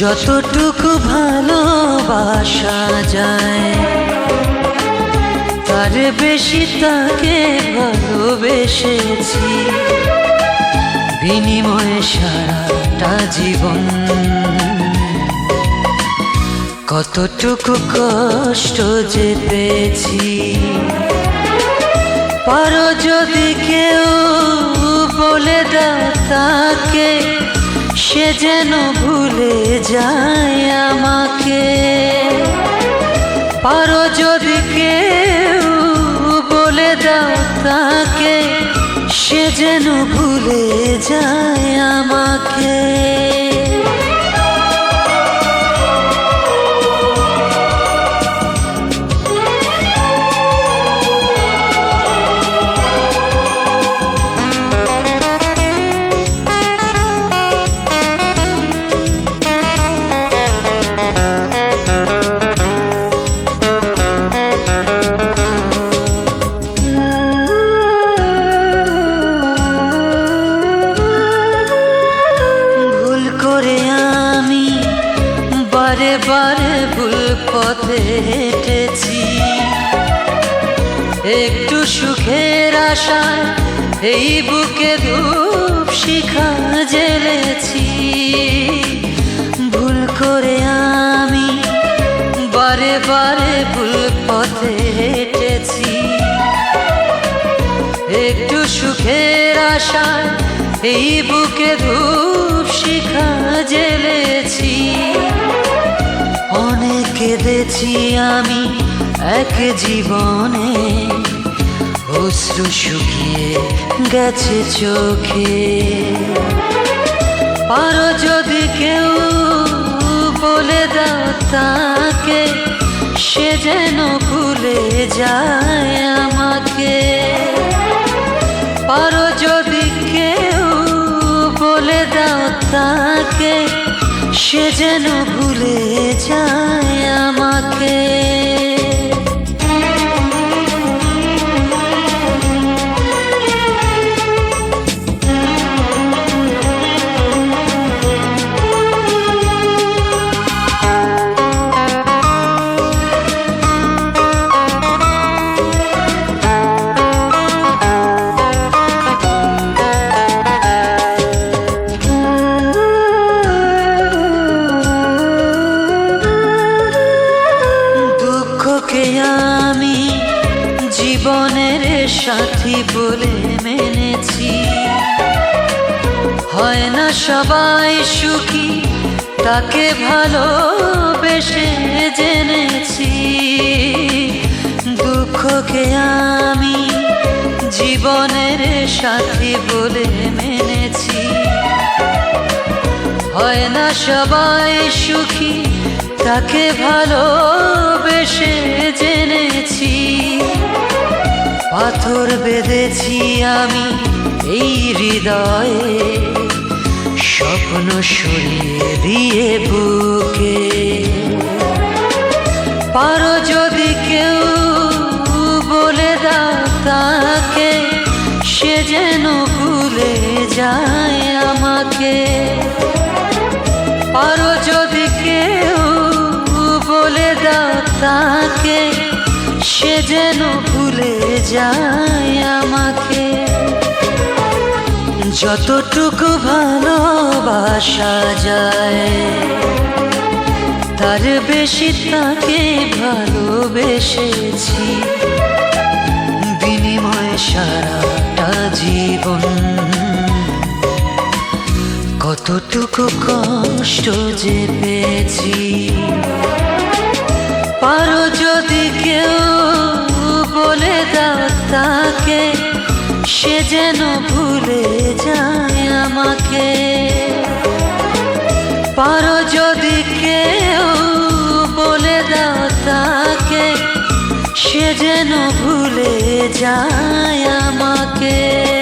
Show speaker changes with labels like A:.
A: যতটুকু ভালোবাসা যায়, তার বেশি তাকে ভালোবেসেছি। বিনিময়ে সারাটা জীবন। কতটুকু কষ্ট যে পেয়েছি, পারো যদি কেউ বলে দাও তাকে। সে যেন ভুলে যায় আমাকে। পারো যদি কেউ বলে দাও তাকে, সে যেন ভুলে যায় আমাকে। পথে হেঁটেছি। একটু সুখের আশায় এই বুকে ধূপ শিখা জেলেছি। ভুল করে আমি বারে বারে ভুল পথে হেঁটেছি। একটু সুখের আশায় এই বুকে ধূপ শিখা কেঁদেছি আমি এক জীবনে অশ্রু শুকিয়ে গেছে চোখে। পারো যদি কেউ বলে দাও তাকে, সে যেন ভুলে যায় আমাকে। পারো যদি কেউ বলে দাও তাকে, সে যেন ভুলে আমি জীবনের সাথী বলে মেনেছি। হয় না সবাই সুখী, তাকে ভালোবেসে জেনেছি। দুঃখকে আমি জীবনের সাথী বলে মেনেছি। হয় না সবাই সুখী, তাকে ভালোবেসে জেনেছি, পাথর বেঁধেছি আমি এই হৃদয়ে, স্বপ্ন সরিয়ে দিয়ে বুকে। পারো যদি কেউ বলে দাও তাকে, সে যেন ভুলে যায় আমাকে। তাকে সে যেন ভুলে যায় আমাকে। যতটুকু ভালোবাসা যায়, তার বেশি তাকে ভালোবেসেছি। বিনিময়ে সারাটা জীবন। কতটুকু কষ্ট যে পেয়েছি। সে যেন ভুলে যায় আমাকে। পারো যদি কেউ বলে দাও তাকে, সে যেন ভুলে যায় আমাকে।